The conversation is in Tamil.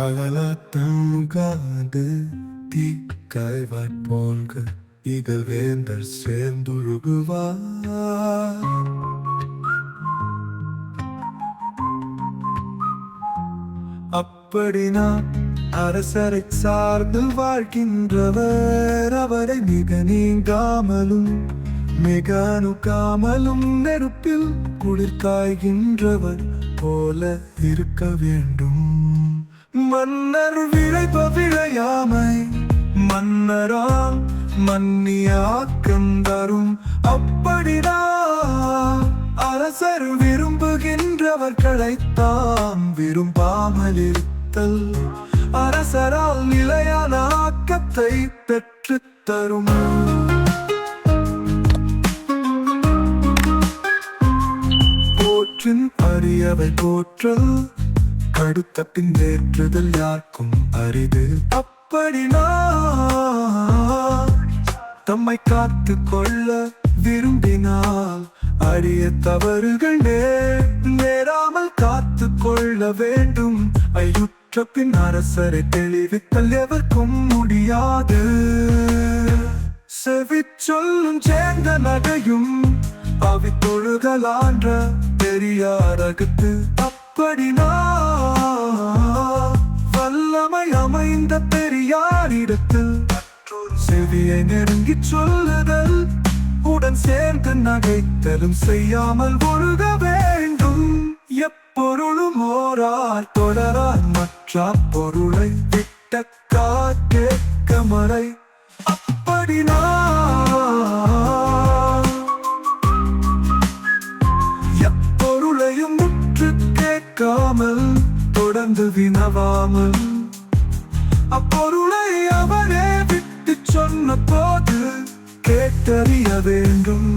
அகலத்தங்காது தீக்காய்வாய் போல்க இகழ் வேந்தர் சேர்ந்துருகுவார். அப்படி நான் அரசரை சார்ந்து வாழ்கின்றவர் அவரை மிக நீங்காமலும் மிக அணுகாமலும் நெருப்பில் குளிர்காய்கின்றவர் போல இருக்க வேண்டும். மன்னர் விளைப்ப விளையாமை மன்னரால் மன்னியாக்கம் தரும். அப்படிதான் அரசர் விரும்புகின்றவர்களை தாம் விரும்பாமல் இருத்தல் அரசரால் நிலையான ஆக்கத்தை பெற்று தரும். போற்றின் அறியவை போற்றல் படுத்த பின் ஏற்றுதல் யாருக்கும் அரிது. அப்படி தம்மை காத்து கொள்ள விரும்பினால் அரிய தவறுகள் நேராமல் காத்து கொள்ள வேண்டும். ஐயுற்ற பின் அரசரை தெளிவித்தல் எவர்க்கும் முடியாது. செவி சொல்லும் சேர்ந்த நகையும் அவி தொழுகலான்ற பெரியார் அகத்து நான் வல்லமை அமைந்த பெரியாரிடத்தில் செவியை நெருங்கி சொல்லுதல். உடன் சேர்ந்து நகைத்தலும் செய்யாமல் ஒழுக வேண்டும். எப்பொருளும் ஓரார் தொடரார் மற்ற பொருளை விட்ட காக்க மறை. அப்படினா கேட்காமல் தொடர்ந்து வினவாமல். அப்பொருளை அவரே விட்டு சொன்ன போது கேட்டறிய வேண்டும்.